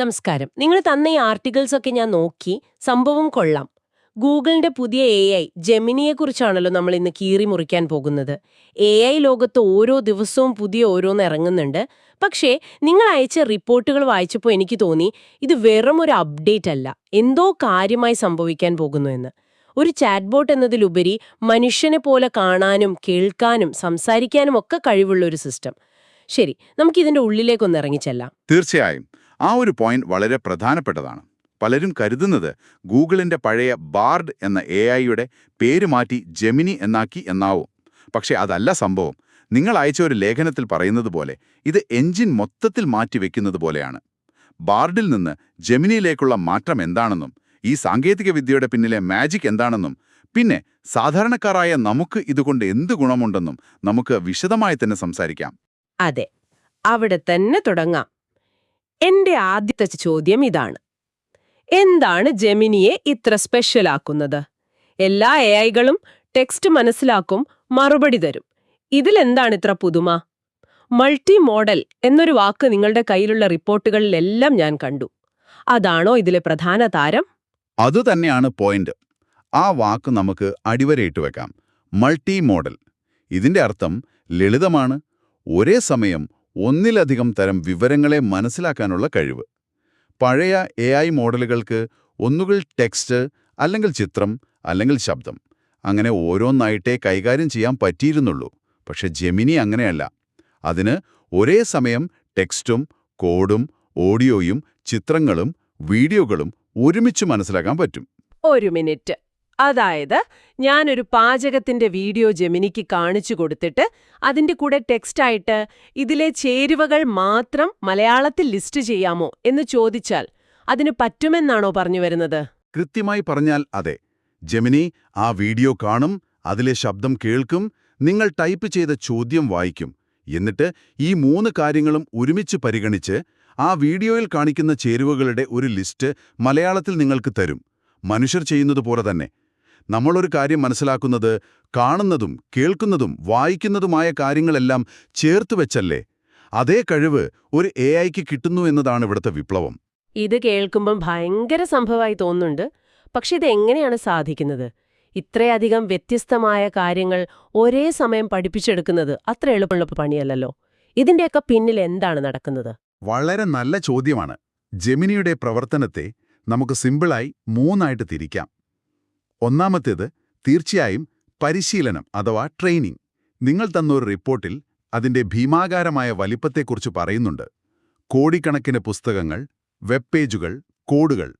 നമസ്കാരം. നിങ്ങൾ തന്ന ഈ ആർട്ടിക്കിൾസ് ഒക്കെ ഞാൻ നോക്കി സംഭവം കൊള്ളാം. ഗൂഗിളിന്റെ പുതിയ എ ഐ ജെമിനിയെക്കുറിച്ചാണല്ലോ നമ്മൾ ഇന്ന് കീറി മുറിക്കാൻ പോകുന്നത്. എ ഐ ലോകത്ത് ഓരോ ദിവസവും പുതിയ ഓരോന്ന് ഇറങ്ങുന്നുണ്ട്. പക്ഷേ നിങ്ങൾ അയച്ച റിപ്പോർട്ടുകൾ വായിച്ചപ്പോൾ എനിക്ക് തോന്നി ഇത് വെറും ഒരു അപ്ഡേറ്റ് അല്ല. എന്തോ കാര്യമായി സംഭവിക്കാൻ പോകുന്നു എന്ന്. ഒരു ചാറ്റ്ബോട്ട് എന്നതിലുപരി മനുഷ്യനെ പോലെ കാണാനും കേൾക്കാനും സംസാരിക്കാനും ഒക്കെ കഴിവുള്ള ഒരു സിസ്റ്റം ശരി നമുക്കിതിന്റെ ഉള്ളിലേക്കൊന്ന് ഇറങ്ങിച്ചെല്ലാം തീർച്ചയായും. ആ ഒരു പോയിന്റ് വളരെ പ്രധാനപ്പെട്ടതാണ്. പലരും കരുതുന്നത് ഗൂഗിളിന്റെ പഴയ ബാർഡ് എന്ന എ ഐയുടെ പേര് മാറ്റി ജെമിനി എന്നാക്കി എന്നാവും. പക്ഷേ അതല്ല സംഭവം. നിങ്ങൾ അയച്ച ഒരു ലേഖനത്തിൽ പറയുന്നത് പോലെ ഇത് എഞ്ചിൻ മൊത്തത്തിൽ മാറ്റിവെക്കുന്നത് പോലെയാണ്. ബാർഡിൽ നിന്ന് ജെമിനിയിലേക്കുള്ള മാറ്റം എന്താണെന്നും ഈ സാങ്കേതിക വിദ്യയുടെ പിന്നിലെ മാജിക് എന്താണെന്നും പിന്നെ സാധാരണക്കാരായ നമുക്ക് ഇതുകൊണ്ട് എന്ത് ഗുണമുണ്ടെന്നും നമുക്ക് വിശദമായി തന്നെ സംസാരിക്കാം. അതെ അവിടെ തന്നെ തുടങ്ങാം. എന്റെ ആദ്യത്തെ ചോദ്യം ഇതാണ്. എന്താണ് ജെമിനിയെ ഇത്ര സ്പെഷ്യൽ ആക്കുന്നത് എല്ലാ എ ഐകളും ടെക്സ്റ്റ് മനസ്സിലാക്കും മറുപടി തരും. ഇതിലെന്താണ് ഇത്ര പുതുമ? മൾട്ടി മോഡൽ എന്നൊരു വാക്ക് നിങ്ങളുടെ കയ്യിലുള്ള റിപ്പോർട്ടുകളിലെല്ലാം ഞാൻ കണ്ടു. അതാണോ ഇതിലെ പ്രധാന താരം? അതുതന്നെയാണ് പോയിന്റ്. ആ വാക്ക് നമുക്ക് അടിവരയിട്ട് വെക്കാം. മൾട്ടി മോഡൽ ഇതിന്റെ അർത്ഥം ലളിതമാണ്. ഒരേ സമയം ഒന്നിലധികം തരം വിവരങ്ങളെ മനസ്സിലാക്കാനുള്ള കഴിവ്. പഴയ എ ഐ മോഡലുകൾക്ക് ഒന്നുകിൽ ടെക്സ്റ്റ് അല്ലെങ്കിൽ ചിത്രം അല്ലെങ്കിൽ ശബ്ദം. അങ്ങനെ ഓരോന്നായിട്ടേ കൈകാര്യം ചെയ്യാൻ പറ്റിയിരുന്നുള്ളൂ. പക്ഷെ ജെമിനി അങ്ങനെയല്ല. അതിന് ഒരേ സമയം ടെക്സ്റ്റും കോഡും ഓഡിയോയും ചിത്രങ്ങളും വീഡിയോകളും ഒരുമിച്ച് മനസ്സിലാക്കാൻ പറ്റും. ഒരു മിനിറ്റ്. അതായത് ഞാനൊരു പാചകത്തിന്റെ വീഡിയോ ജെമിനിക്ക് കാണിച്ചു കൊടുത്തിട്ട് അതിന്റെ കൂടെ ടെക്സ്റ്റായിട്ട് ഇതിലെ ചേരുവകൾ മാത്രം മലയാളത്തിൽ ലിസ്റ്റ് ചെയ്യാമോ എന്ന് ചോദിച്ചാൽ അതിന് പറ്റുമെന്നാണോ പറഞ്ഞു വരുന്നത്? കൃത്യമായി പറഞ്ഞാൽ അതെ. ജെമിനി ആ വീഡിയോ കാണും അതിലെ ശബ്ദം കേൾക്കും നിങ്ങൾ ടൈപ്പ് ചെയ്ത ചോദ്യം വായിക്കും. എന്നിട്ട് ഈ മൂന്ന് കാര്യങ്ങളും ഒരുമിച്ച് പരിഗണിച്ച് ആ വീഡിയോയിൽ കാണിക്കുന്ന ചേരുവകളുടെ ഒരു ലിസ്റ്റ് മലയാളത്തിൽ നിങ്ങൾക്ക് തരും. മനുഷ്യർ ചെയ്യുന്നതുപോലെ തന്നെ. നമ്മളൊരു കാര്യം മനസ്സിലാക്കുന്നത് കാണുന്നതും കേൾക്കുന്നതും വായിക്കുന്നതുമായ കാര്യങ്ങളെല്ലാം ചേർത്ത് വെച്ചല്ലേ? അതേ കഴിവ് ഒരു എ ഐക്ക് കിട്ടുന്നു എന്നതാണ് ഇവിടുത്തെ വിപ്ലവം. ഇത് കേൾക്കുമ്പം ഭയങ്കര സംഭവമായി തോന്നുന്നുണ്ട്. പക്ഷെ ഇത് എങ്ങനെയാണ് സാധിക്കുന്നത്? ഇത്രയധികം വ്യത്യസ്തമായ കാര്യങ്ങൾ ഒരേ സമയം പഠിപ്പിച്ചെടുക്കുന്നത് അത്ര എളുപ്പമുള്ള പണിയല്ലല്ലോ. ഇതിന്റെയൊക്കെ പിന്നിൽ എന്താണ് നടക്കുന്നത്? വളരെ നല്ല ചോദ്യമാണ്. ജെമിനിയുടെ പ്രവർത്തനത്തെ നമുക്ക് സിമ്പിളായി മൂന്നായിട്ട് തിരിക്കാം. ഒന്നാമത്തേത് തീർച്ചയായും പരിശീലനം അഥവാ ട്രെയിനിങ്. നിങ്ങൾ തന്നൊരു റിപ്പോർട്ടിൽ അതിന്റെ ഭീമാകാരമായ വലിപ്പത്തെക്കുറിച്ച് പറയുന്നുണ്ട്. കോടിക്കണക്കിന് പുസ്തകങ്ങൾ വെബ് പേജുകൾ കോഡുകൾ.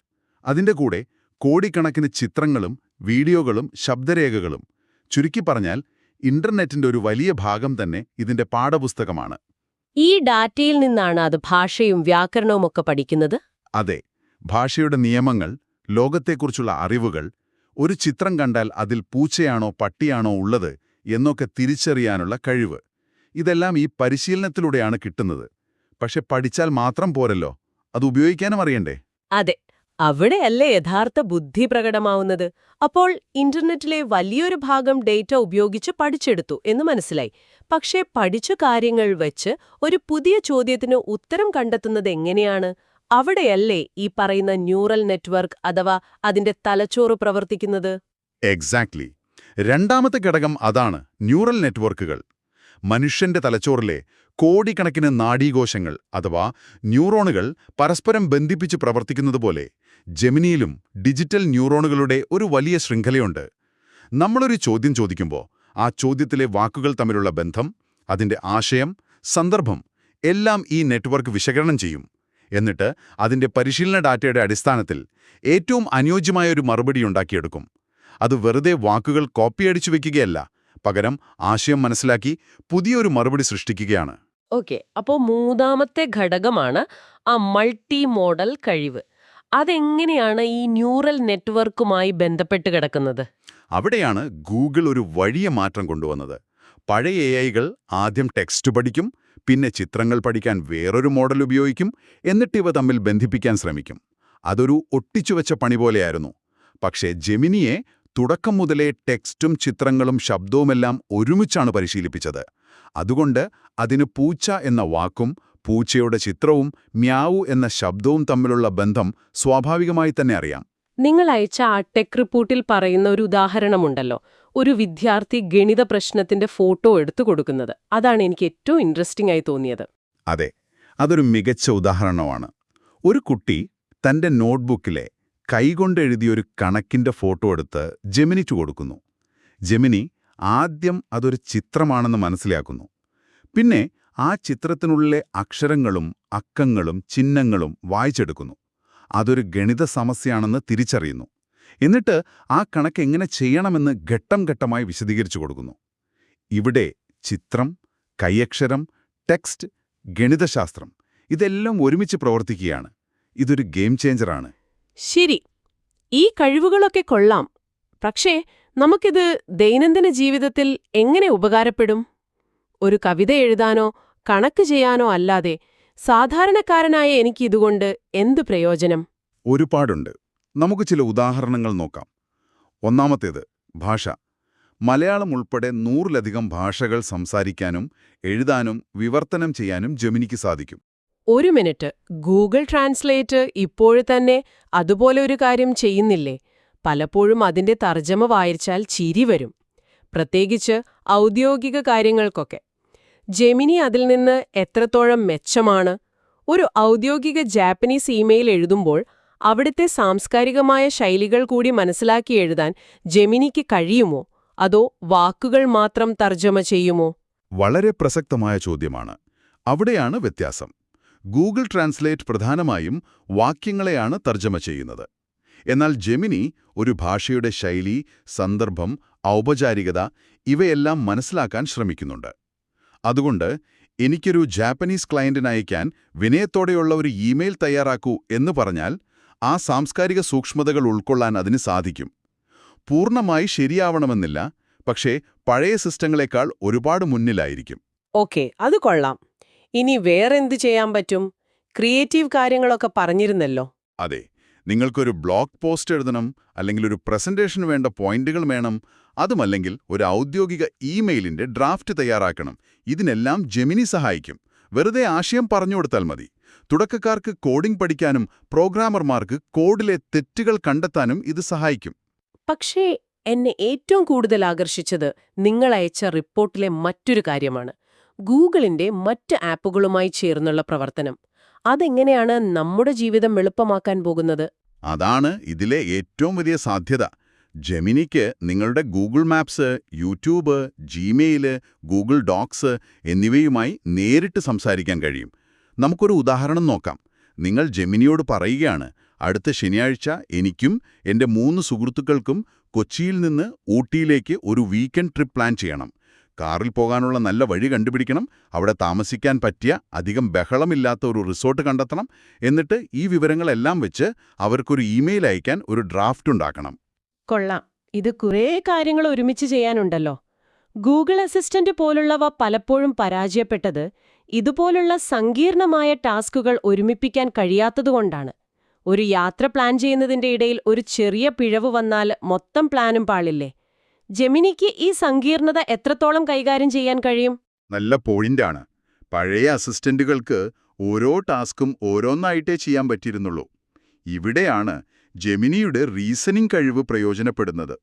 അതിന്റെ കൂടെ കോടിക്കണക്കിന് ചിത്രങ്ങളും വീഡിയോകളും ശബ്ദരേഖകളും. ചുരുക്കി പറഞ്ഞാൽ ഇന്റർനെറ്റിന്റെ ഒരു വലിയ ഭാഗം തന്നെ ഇതിന്റെ പാഠപുസ്തകമാണ്. ഈ ഡാറ്റയിൽ നിന്നാണ് അത് ഭാഷയും വ്യാകരണവും ഒക്കെ പഠിക്കുന്നത്? അതെ. ഭാഷയുടെ നിയമങ്ങൾ ലോകത്തെക്കുറിച്ചുള്ള അറിവുകൾ ഒരു ചിത്രം കണ്ടാൽ അതിൽ പൂച്ചയാണോ പട്ടിയാണോ ഉള്ളത് എന്നൊക്കെ തിരിച്ചറിയാനുള്ള കഴിവ്. ഇതെല്ലാം ഈ പരിശീലനത്തിലൂടെയാണ് കിട്ടുന്നത്. പക്ഷെ പഠിച്ചാൽ മാത്രം പോരല്ലോ. അത് ഉപയോഗിക്കാനും അറിയണ്ടേ? അതെ. അവിടെയല്ലേ യഥാർത്ഥ ബുദ്ധി പ്രകടമാവുന്നത്? അപ്പോൾ ഇന്റർനെറ്റിലെ വലിയൊരു ഭാഗം ഡേറ്റ ഉപയോഗിച്ച് പഠിച്ചെടുത്തു എന്ന് മനസ്സിലായി. പക്ഷേ പഠിച്ച കാര്യങ്ങൾ വെച്ച് ഒരു പുതിയ ചോദ്യത്തിന് ഉത്തരം കണ്ടെത്തുന്നത് എങ്ങനെയാണ്? അവിടെയല്ലേ ഈ പറയുന്ന ന്യൂറൽ നെറ്റ്വർക്ക് അഥവാ അതിന്റെ തലച്ചോറ് പ്രവർത്തിക്കുന്നത്? എക്സാക്ട്ലി രണ്ടാമത്തെ ഘടകം അതാണ് ന്യൂറൽ നെറ്റ്വർക്കുകൾ. മനുഷ്യന്റെ തലച്ചോറിലെ കോടിക്കണക്കിന് നാഡീകോശങ്ങൾ അഥവാ ന്യൂറോണുകൾ പരസ്പരം ബന്ധിപ്പിച്ച് പ്രവർത്തിക്കുന്നതുപോലെ ജെമിനിയിലും ഡിജിറ്റൽ ന്യൂറോണുകളുടെ ഒരു വലിയ ശൃംഖലയുണ്ട്. നമ്മളൊരു ചോദ്യം ചോദിക്കുമ്പോൾ ആ ചോദ്യത്തിലെ വാക്കുകൾ തമ്മിലുള്ള ബന്ധം അതിന്റെ ആശയം സന്ദർഭം എല്ലാം ഈ നെറ്റ്വർക്ക് വിശകലനം ചെയ്യും. എന്നിട്ട് അതിന്റെ പരിശീലന ഡാറ്റയുടെ അടിസ്ഥാനത്തിൽ ഏറ്റവും അനുയോജ്യമായ ഒരു മറുപടി ഉണ്ടാക്കിയെടുക്കും. അത് വെറുതെ വാക്കുകൾ കോപ്പി കോപ്പിയടിച്ചു വെക്കുകയല്ല പകരം ആശയം മനസ്സിലാക്കി പുതിയൊരു മറുപടി സൃഷ്ടിക്കുകയാണ്. ഓക്കെ അപ്പോൾ മൂന്നാമത്തെ ഘടകമാണ് ആ മൾട്ടി മോഡൽ കഴിവ്. അതെങ്ങനെയാണ് ഈ ന്യൂറൽ നെറ്റ്വർക്കുമായി ബന്ധപ്പെട്ട് കിടക്കുന്നത്? അവിടെയാണ് ഗൂഗിൾ ഒരു വലിയ മാറ്റം കൊണ്ടുവന്നത്. പഴയ എ ഐകൾ ആദ്യം ടെക്സ്റ്റ് പഠിക്കും പിന്നെ ചിത്രങ്ങൾ പഠിക്കാൻ വേറൊരു മോഡൽ ഉപയോഗിക്കും എന്നിട്ട് ഇവ തമ്മിൽ ബന്ധിപ്പിക്കാൻ ശ്രമിക്കും. അതൊരു ഒട്ടിച്ചുവെച്ച പണി പോലെയായിരുന്നു. പക്ഷേ ജെമിനിയെ തുടക്കം മുതലേ ടെക്സ്റ്റും ചിത്രങ്ങളും ശബ്ദവുമെല്ലാം ഒരുമിച്ചാണ് പരിശീലിപ്പിച്ചത്. അതുകൊണ്ട് അതിന് പൂച്ച എന്ന വാക്കും പൂച്ചയുടെ ചിത്രവും മ്യാവു എന്ന ശബ്ദവും തമ്മിലുള്ള ബന്ധം സ്വാഭാവികമായി തന്നെ അറിയാം. നിങ്ങൾ അയച്ച ആ ടെക് റിപ്പോർട്ടിൽ പറയുന്ന ഒരു ഉദാഹരണമുണ്ടല്ലോ. ഒരു വിദ്യാർത്ഥി ഗണിത പ്രശ്നത്തിന്റെ ഫോട്ടോ എടുത്തു കൊടുക്കുന്നത്. അതാണ് എനിക്ക് ഏറ്റവും ഇൻട്രസ്റ്റിംഗ് ആയി തോന്നിയത്. അതെ അതൊരു മികച്ച ഉദാഹരണമാണ്. ഒരു കുട്ടി തന്റെ നോട്ട്ബുക്കിലെ കൈകൊണ്ട് കൈകൊണ്ടെഴുതിയൊരു കണക്കിന്റെ ഫോട്ടോ എടുത്ത് ജെമിനിക്ക് കൊടുക്കുന്നു. ജെമിനി ആദ്യം അതൊരു ചിത്രമാണെന്ന് മനസ്സിലാക്കുന്നു. പിന്നെ ആ ചിത്രത്തിനുള്ളിലെ അക്ഷരങ്ങളും അക്കങ്ങളും ചിഹ്നങ്ങളും വായിച്ചെടുക്കുന്നു. അതൊരു ഗണിത സമസ്യയാണെന്ന് തിരിച്ചറിയുന്നു. എന്നിട്ട് ആ കണക്ക് എങ്ങനെ ചെയ്യണമെന്ന് ഘട്ടം ഘട്ടമായി വിശദീകരിച്ചു കൊടുക്കുന്നു. ഇവിടെ ചിത്രം കൈയക്ഷരം ടെക്സ്റ്റ് ഗണിതശാസ്ത്രം ഇതെല്ലാം ഒരുമിച്ച് പ്രവർത്തിക്കുകയാണ്. ഇതൊരു ഗെയിം ചേഞ്ചറാണ്. ശരി. ഈ കഴിവുകളൊക്കെ കൊള്ളാം. പക്ഷേ നമുക്കിത് ദൈനംദിന ജീവിതത്തിൽ എങ്ങനെ ഉപകാരപ്പെടും? ഒരു കവിത എഴുതാനോ കണക്ക് ചെയ്യാനോ അല്ലാതെ സാധാരണക്കാരനായ എനിക്ക് ഇതുകൊണ്ട് എന്ത് പ്രയോജനം? ഒരുപാടുണ്ട്. നമുക്ക് ചില ഉദാഹരണങ്ങൾ നോക്കാം. ഒന്നാമത്തേത് ഭാഷ. മലയാളം ഉൾപ്പെടെ നൂറിലധികം ഭാഷകൾ സംസാരിക്കാനും എഴുതാനും വിവർത്തനം ചെയ്യാനും ജമിനിക്ക് സാധിക്കും. ഒരു മിനിറ്റ്. ഗൂഗിൾ ട്രാൻസ്ലേറ്റ് ഇപ്പോഴത്തന്നെ അതുപോലെ ഒരു കാര്യം ചെയ്യുന്നില്ലേ? പലപ്പോഴും അതിന്റെ തർജമ വായിച്ചാൽ ചിരി വരും. പ്രത്യേകിച്ച് ഔദ്യോഗിക കാര്യങ്ങൾക്കൊക്കെ. ജെമിനി അതിൽ നിന്ന് എത്രത്തോളം മെച്ചമാണ്? ഒരു ഔദ്യോഗിക ജാപ്പനീസ് ഇമെയിൽ എഴുതുമ്പോൾ അവിടുത്തെ സാംസ്കാരികമായ ശൈലികൾ കൂടി മനസ്സിലാക്കി എഴുതാൻ ജെമിനിക്ക് കഴിയുമോ? അതോ വാക്കുകൾ മാത്രം തർജമ ചെയ്യുമോ? വളരെ പ്രസക്തമായ ചോദ്യമാണ്. അവിടെയാണ് വ്യത്യാസം. ഗൂഗിൾ ട്രാൻസ്ലേറ്റ് പ്രധാനമായും വാക്യങ്ങളെയാണ് തർജമ ചെയ്യുന്നത്. എന്നാൽ ജെമിനി ഒരു ഭാഷയുടെ ശൈലി സന്ദർഭം ഔപചാരികത ഇവയെല്ലാം മനസ്സിലാക്കാൻ ശ്രമിക്കുന്നുണ്ട്. അതുകൊണ്ട് എനിക്കൊരു ജാപ്പനീസ് ക്ലയന്റിന് അയക്കാൻ വിനയത്തോടെയുള്ള ഒരു ഇമെയിൽ തയ്യാറാക്കൂ എന്ന് പറഞ്ഞാൽ ആ സാംസ്കാരിക സൂക്ഷ്മതകൾ ഉൾക്കൊള്ളാൻ അതിന് സാധിക്കും. പൂർണമായി ശരിയാവണമെന്നില്ല പക്ഷേ പഴയ സിസ്റ്റങ്ങളെക്കാൾ ഒരുപാട് മുന്നിലായിരിക്കും. ഓക്കെ അത് കൊള്ളാം. ഇനി വേറെന്ത് ചെയ്യാൻ പറ്റും? ക്രിയേറ്റീവ് കാര്യങ്ങളൊക്കെ പറഞ്ഞിരുന്നല്ലോ. അതെ നിങ്ങൾക്കൊരു ബ്ലോഗ് പോസ്റ്റ് എഴുതണം അല്ലെങ്കിൽ ഒരു പ്രസന്റേഷൻ വേണ്ട പോയിന്റുകൾ വേണം അതുമല്ലെങ്കിൽ ഒരു ഔദ്യോഗിക ഇമെയിലിന്റെ ഡ്രാഫ്റ്റ് തയ്യാറാക്കണം. ഇതിനെല്ലാം ജെമിനി സഹായിക്കും. വെറുതെ ആശയം പറഞ്ഞു കൊടുത്താൽ മതി. തുടക്കക്കാർക്ക് കോഡിംഗ് പഠിക്കാനും പ്രോഗ്രാമർമാർക്ക് കോഡിലെ തെറ്റുകൾ കണ്ടെത്താനും ഇത് സഹായിക്കും. പക്ഷേ എന്നെ ഏറ്റവും കൂടുതൽ ആകർഷിച്ചത് നിങ്ങൾ അയച്ച റിപ്പോർട്ടിലെ മറ്റൊരു കാര്യമാണ്. ഗൂഗിളിന്റെ മറ്റ് ആപ്പുകളുമായി ചേർന്നുള്ള പ്രവർത്തനം. അതെങ്ങനെയാണ് നമ്മുടെ ജീവിതം എളുപ്പമാക്കാൻ പോകുന്നത്? അതാണ് ഇതിലെ ഏറ്റവും വലിയ സാധ്യത. ജെമിനിക്ക് നിങ്ങളുടെ Google Maps YouTube Gmail Google Docs എന്നിവയുമായി നേരിട്ട് സംസാരിക്കാൻ കഴിയും. നമുക്കൊരു ഉദാഹരണം നോക്കാം. നിങ്ങൾ ജെമിനിയോട് പറയുകയാണ് അടുത്ത ശനിയാഴ്ച എനിക്കും എന്റെ മൂന്ന് സുഹൃത്തുക്കൾക്കും കൊച്ചിയിൽ നിന്ന് ഊട്ടിയിലേക്ക് ഒരു വീക്കെൻഡ് ട്രിപ്പ് പ്ലാൻ ചെയ്യണം. കാറിൽ പോകാനുള്ള നല്ല വഴി കണ്ടുപിടിക്കണം. അവിടെ താമസിക്കാൻ പറ്റിയ അധികം ബഹളമില്ലാത്ത ഒരു റിസോർട്ട് കണ്ടെത്തണം. എന്നിട്ട് ഈ വിവരങ്ങളെല്ലാം വെച്ച് അവർക്കൊരു ഇമെയിൽ അയക്കാൻ ഒരു ഡ്രാഫ്റ്റ് ഉണ്ടാക്കണം. കൊള്ളാം. ഇത് കുറേ കാര്യങ്ങൾ ഒരുമിച്ച് ചെയ്യാനുണ്ടല്ലോ. ഗൂഗിൾ അസിസ്റ്റന്റ് പോലുള്ളവ പലപ്പോഴും പരാജയപ്പെട്ടത് ഇതുപോലുള്ള സങ്കീർണമായ ടാസ്കുകൾ ഒരുമിപ്പിക്കാൻ കഴിയാത്തതുകൊണ്ടാണ്. ഒരു യാത്ര പ്ലാൻ ചെയ്യുന്നതിന്റെ ഇടയിൽ ഒരു ചെറിയ പിഴവ് വന്നാൽ മൊത്തം പ്ലാനും പാളില്ലേ? ജെമിനിക്ക് ഈ സങ്കീർണത എത്രത്തോളം കൈകാര്യം ചെയ്യാൻ കഴിയും? നല്ല പോയിന്റാണ്. പഴയ അസിസ്റ്റന്റുകൾക്ക് ഓരോ ടാസ്കും ഓരോന്നായിട്ടേ ചെയ്യാൻ പറ്റിയിരുന്നുള്ളൂ. ഇവിടെയാണ് ജെമിനിയുടെ റീസണിംഗ് കഴിവ് പ്രയോജനപ്പെടുന്നത്.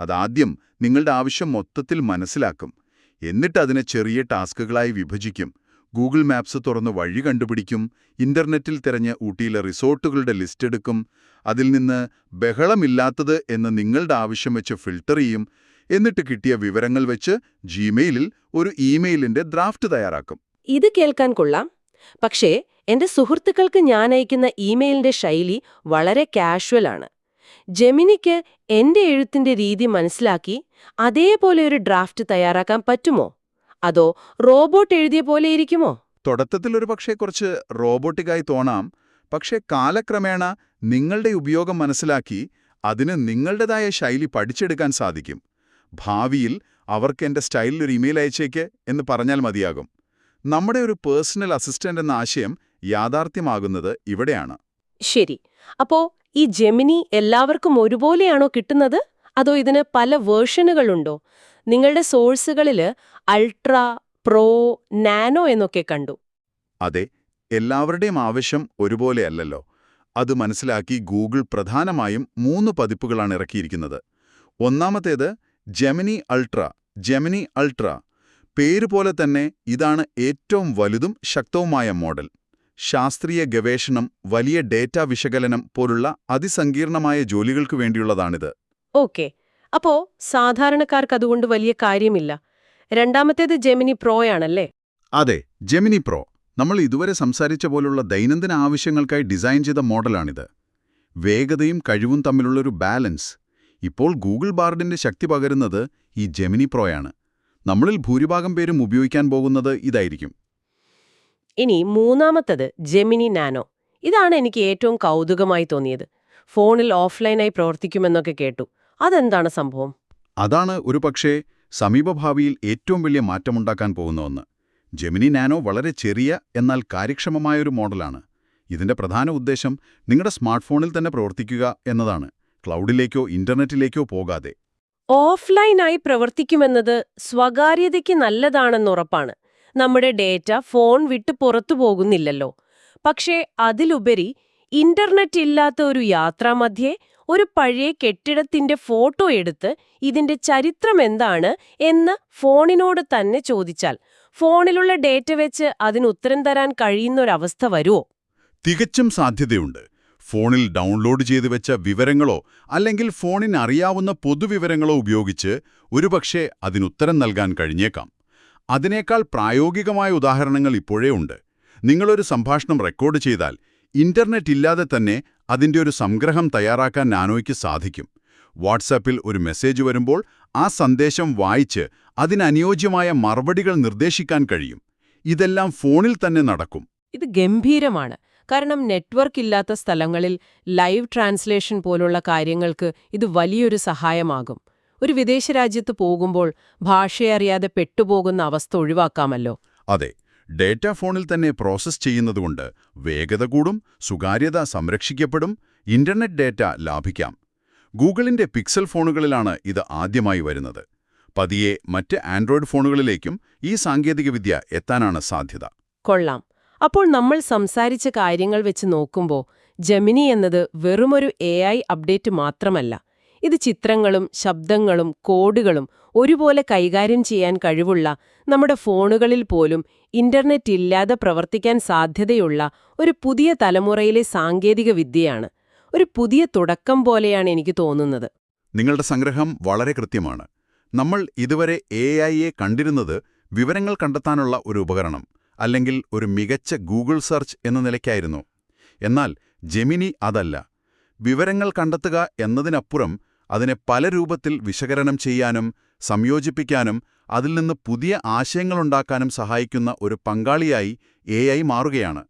അതാദ്യം നിങ്ങളുടെ ആവശ്യം മൊത്തത്തിൽ മനസ്സിലാക്കും. എന്നിട്ട് അതിനെ ചെറിയ ടാസ്കുകളായി വിഭജിക്കും. ഗൂഗിൾ മാപ്സ് തുറന്ന് വഴി കണ്ടുപിടിക്കും. ഇന്റർനെറ്റിൽ തിരഞ്ഞ് ഊട്ടിയിലെ റിസോർട്ടുകളുടെ ലിസ്റ്റ് എടുക്കും. അതിൽ നിന്ന് ബഹളമില്ലാത്തത് എന്ന് നിങ്ങളുടെ ആവശ്യം വെച്ച് ഫിൽട്ടർ ചെയ്യും. എന്നിട്ട് കിട്ടിയ വിവരങ്ങൾ വെച്ച് ജിമെയിലിൽ ഒരു ഇമെയിലിന്റെ ഡ്രാഫ്റ്റ് തയ്യാറാക്കും. ഇത് കേൾക്കാൻ കൊള്ളാം. പക്ഷേ എന്റെ സുഹൃത്തുക്കൾക്ക് ഞാൻ അയക്കുന്ന ഇമെയിലിന്റെ ശൈലി വളരെ കാഷ്വൽ ആണ് ജെമിനിക്ക് എന്റെ എഴുത്തിന്റെ രീതി മനസ്സിലാക്കി അതേപോലെ ഒരു ഡ്രാഫ്റ്റ് തയ്യാറാക്കാൻ പറ്റുമോ? അതോ റോബോട്ട് എഴുതിയ പോലെ ഇരിക്കുമോ? തുടക്കത്തിൽ ഒരു പക്ഷേ കുറച്ച് റോബോട്ടിക്കായി തോന്നാം. പക്ഷേ കാലക്രമേണ നിങ്ങളുടെ ഉപയോഗം മനസ്സിലാക്കി അതിന് നിങ്ങളുടേതായ ശൈലി പഠിച്ചെടുക്കാൻ സാധിക്കും. ഭാവിയിൽ അവർക്ക് എന്റെ സ്റ്റൈലിൽ ഒരു ഇമെയിൽ അയച്ചേക്ക് എന്ന് പറഞ്ഞാൽ മതിയാകും. നമ്മുടെ ഒരു പേഴ്സണൽ അസിസ്റ്റന്റ് എന്ന ആശയം യാഥാർത്ഥ്യമാകുന്നത് ഇവിടെയാണ്. ശരി. അപ്പോ ഈ ജെമിനി എല്ലാവർക്കും ഒരുപോലെയാണോ കിട്ടുന്നത്? അതോ ഇതിന് പല വേർഷനുകളുണ്ടോ? നിങ്ങളുടെ സോഴ്സുകളിൽ അൾട്രാ പ്രോ നാനോ എന്നൊക്കെ കണ്ടു. അതെ. എല്ലാവരുടെയും ആവശ്യം ഒരുപോലെയല്ലല്ലോ. അത് മനസ്സിലാക്കി ഗൂഗിൾ പ്രധാനമായും മൂന്ന് പതിപ്പുകളാണ് ഇറക്കിയിരിക്കുന്നത്. ഒന്നാമത്തേത് ജെമിനി അൾട്ര ജെമിനി അൾട്ര. പേര് പോലെ തന്നെ ഇതാണ് ഏറ്റവും വലുതും ശക്തവുമായ മോഡൽ. ശാസ്ത്രീയ ഗവേഷണം വലിയ ഡേറ്റ വിശകലനം പോലുള്ള അതിസങ്കീർണമായ ജോലികൾക്ക് വേണ്ടിയുള്ളതാണിത്. ഓക്കെ. അപ്പോ സാധാരണക്കാർക്ക് അതുകൊണ്ട് വലിയ കാര്യമില്ല. രണ്ടാമത്തേത് ജെമിനി പ്രോ ആണല്ലേ? അതെ ജെമിനി പ്രോ. നമ്മൾ ഇതുവരെ സംസാരിച്ച പോലുള്ള ദൈനംദിന ആവശ്യങ്ങൾക്കായി ഡിസൈൻ ചെയ്ത മോഡലാണിത്. വേഗതയും കഴിവും തമ്മിലുള്ളൊരു ബാലൻസ്. ഇപ്പോൾ ഗൂഗിൾ ബാർഡിന്റെ ശക്തി പകരുന്നത് ഈ ജെമിനി പ്രോയാണ് നമ്മളിൽ ഭൂരിഭാഗം പേരും ഉപയോഗിക്കാൻ പോകുന്നത് ഇതായിരിക്കും. ഇനി മൂന്നാമത്തത് ജെമിനി നാനോ. ഇതാണ് എനിക്ക് ഏറ്റവും കൗതുകമായി തോന്നിയത്. ഫോണിൽ ഓഫ്ലൈനായി പ്രവർത്തിക്കുമെന്നൊക്കെ കേട്ടു. അതെന്താണ് സംഭവം? അതാണ് ഒരു പക്ഷേ സമീപഭാവിയിൽ ഏറ്റവും വലിയ മാറ്റമുണ്ടാക്കാൻ പോകുന്ന ഒന്ന്. ജെമിനി നാനോ വളരെ ചെറിയ എന്നാൽ കാര്യക്ഷമമായൊരു മോഡലാണ്. ഇതിന്റെ പ്രധാന ഉദ്ദേശം നിങ്ങളുടെ സ്മാർട്ട് ഫോണിൽ തന്നെ പ്രവർത്തിക്കുക എന്നതാണ്. ക്ലൗഡിലേക്കോ ഇന്റർനെറ്റിലേക്കോ പോകാതെ. ഓഫ്ലൈനായി പ്രവർത്തിക്കുമെന്നത് സ്വകാര്യതയ്ക്ക് നല്ലതാണെന്നുറപ്പാണ് നമ്മുടെ ഡേറ്റ ഫോൺ വിട്ട് പുറത്തു പോകുന്നില്ലല്ലോ. പക്ഷേ അതിലുപരി ഇന്റർനെറ്റ് ഇല്ലാത്ത ഒരു യാത്രാമധ്യേ ഒരു പഴയ കെട്ടിടത്തിന്റെ ഫോട്ടോ എടുത്ത് ഇതിന്റെ ചരിത്രം എന്താണ് എന്ന് ഫോണിനോട് തന്നെ ചോദിച്ചാൽ ഫോണിലുള്ള ഡേറ്റ വെച്ച് അതിന് ഉത്തരം തരാൻ കഴിയുന്നൊരവസ്ഥ വരുമോ തികച്ചും സാധ്യതയുണ്ട്. ഫോണിൽ ഡൗൺലോഡ് ചെയ്തു വെച്ച വിവരങ്ങളോ അല്ലെങ്കിൽ ഫോണിന് അറിയാവുന്ന പൊതുവിവരങ്ങളോ ഉപയോഗിച്ച് ഒരുപക്ഷെ അതിനുത്തരം നൽകാൻ കഴിഞ്ഞേക്കാം. അതിനേക്കാൾ പ്രായോഗികമായ ഉദാഹരണങ്ങൾ ഇപ്പോഴേ ഉണ്ട്. നിങ്ങളൊരു സംഭാഷണം റെക്കോർഡ് ചെയ്താൽ ഇന്റർനെറ്റ് ഇല്ലാതെ തന്നെ അതിന്റെ ഒരു സംഗ്രഹം തയ്യാറാക്കാൻ നാനോയ്ക്ക് സാധിക്കും. വാട്സാപ്പിൽ ഒരു മെസ്സേജ് വരുമ്പോൾ ആ സന്ദേശം വായിച്ച് അതിനനുയോജ്യമായ മറുപടികൾ നിർദ്ദേശിക്കാൻ കഴിയും. ഇതെല്ലാം ഫോണിൽ തന്നെ നടക്കും. ഇത് ഗംഭീരമാണ്. കാരണം നെറ്റ്വർക്ക് ഇല്ലാത്ത സ്ഥലങ്ങളിൽ ലൈവ് ട്രാൻസ്ലേഷൻ പോലുള്ള കാര്യങ്ങൾക്ക് ഇത് വലിയൊരു സഹായമാകും. ഒരു വിദേശ രാജ്യത്ത് പോകുമ്പോൾ ഭാഷയറിയാതെ പെട്ടുപോകുന്ന അവസ്ഥ ഒഴിവാക്കാമല്ലോ. അതെ ഡേറ്റ ഫോണിൽ തന്നെ പ്രോസസ് ചെയ്യുന്നതുകൊണ്ട് വേഗത കൂടും സുതാര്യത സംരക്ഷിക്കപ്പെടും ഇന്റർനെറ്റ് ഡേറ്റ ലാഭിക്കാം. ഗൂഗിളിന്റെ പിക്സൽ ഫോണുകളിലാണ് ഇത് ആദ്യമായി വരുന്നത്. പതിയെ മറ്റ് ആൻഡ്രോയിഡ് ഫോണുകളിലേക്കും ഈ സാങ്കേതികവിദ്യ എത്താനാണ് സാധ്യത. കൊള്ളാം. അപ്പോൾ നമ്മൾ സംസാരിച്ച കാര്യങ്ങൾ വെച്ച് നോക്കുമ്പോൾ ജമിനി എന്നത് വെറുമൊരു എ അപ്ഡേറ്റ് മാത്രമല്ല ഇത് ചിത്രങ്ങളും ശബ്ദങ്ങളും കോഡുകളും ഒരുപോലെ കൈകാര്യം ചെയ്യാൻ കഴിവുള്ള നമ്മുടെ ഫോണുകളിൽ പോലും ഇന്റർനെറ്റ് ഇല്ലാതെ പ്രവർത്തിക്കാൻ സാധ്യതയുള്ള ഒരു പുതിയ തലമുറയിലെ സാങ്കേതിക വിദ്യയാണ്. ഒരു പുതിയ തുടക്കം പോലെയാണ് എനിക്ക് തോന്നുന്നത്. നിങ്ങളുടെ സംഗ്രഹം വളരെ കൃത്യമാണ്. നമ്മൾ ഇതുവരെ എ ഐയെ കണ്ടിരുന്നത് വിവരങ്ങൾ കണ്ടെത്താനുള്ള ഒരു ഉപകരണം അല്ലെങ്കിൽ ഒരു മികച്ച ഗൂഗിൾ സെർച്ച് എന്ന നിലയ്ക്കായിരുന്നു. എന്നാൽ ജെമിനി അതല്ല. വിവരങ്ങൾ കണ്ടെത്തുക എന്നതിനപ്പുറം അതിനെ പല രൂപത്തിൽ വിശകലനം ചെയ്യാനും സംയോജിപ്പിക്കാനും അതിൽ നിന്ന് പുതിയ ആശയങ്ങളുണ്ടാക്കാനും സഹായിക്കുന്ന ഒരു പങ്കാളിയായി എ മാറുകയാണ്.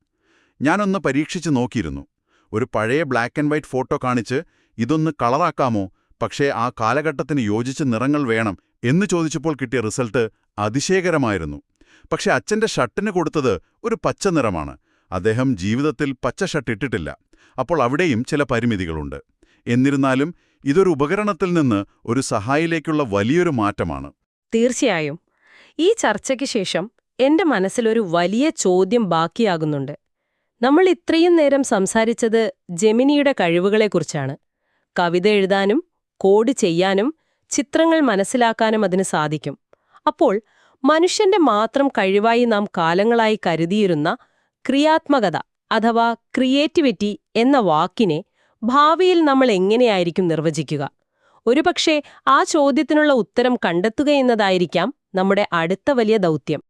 ഞാനൊന്ന് പരീക്ഷിച്ചു നോക്കിയിരുന്നു. ഒരു പഴയ ബ്ലാക്ക് ആൻഡ് വൈറ്റ് ഫോട്ടോ കാണിച്ച് ഇതൊന്ന് കളറാക്കാമോ? പക്ഷേ ആ കാലഘട്ടത്തിന് യോജിച്ച നിറങ്ങൾ വേണം എന്ന് ചോദിച്ചപ്പോൾ കിട്ടിയ റിസൾട്ട് അതിശയകരമായിരുന്നു. പക്ഷേ അച്ഛന്റെ ഷർട്ടിന് കൊടുത്തത് ഒരു പച്ച നിറമാണ്. അദ്ദേഹം ജീവിതത്തിൽ പച്ച ഷർട്ട് ഇട്ടിട്ടില്ല. അപ്പോൾ അവിടെയും ചില പരിമിതികളുണ്ട്. എന്നിരുന്നാലും ഇതൊരു ഉപകരണത്തിൽ നിന്ന് ഒരു സഹായിലേക്കുള്ള വലിയൊരു മാറ്റമാണ്. തീർച്ചയായും. ഈ ചർച്ചയ്ക്ക് ശേഷം എന്റെ മനസ്സിലൊരു വലിയ ചോദ്യം ബാക്കിയാകുന്നുണ്ട്. നമ്മൾ ഇത്രയും നേരം സംസാരിച്ചത് ജെമിനിയുടെ കഴിവുകളെക്കുറിച്ചാണ്. കവിത എഴുതാനും കോഡ് ചെയ്യാനും ചിത്രങ്ങൾ മനസ്സിലാക്കാനും അതിന് സാധിക്കും. അപ്പോൾ മനുഷ്യന്റെ മാത്രം കഴിവായി നാം കാലങ്ങളായി കരുതിയിരുന്ന ക്രിയാത്മകത അഥവാ ക്രിയേറ്റിവിറ്റി എന്ന വാക്കിനെ ഭാവിയിൽ നമ്മൾ എങ്ങനെയായിരിക്കും നിർവചിക്കുക? ഒരുപക്ഷെ ആ ചോദ്യത്തിനുള്ള ഉത്തരം കണ്ടെത്തുകയെന്നതായിരിക്കാം നമ്മുടെ അടുത്ത വലിയ ദൗത്യം.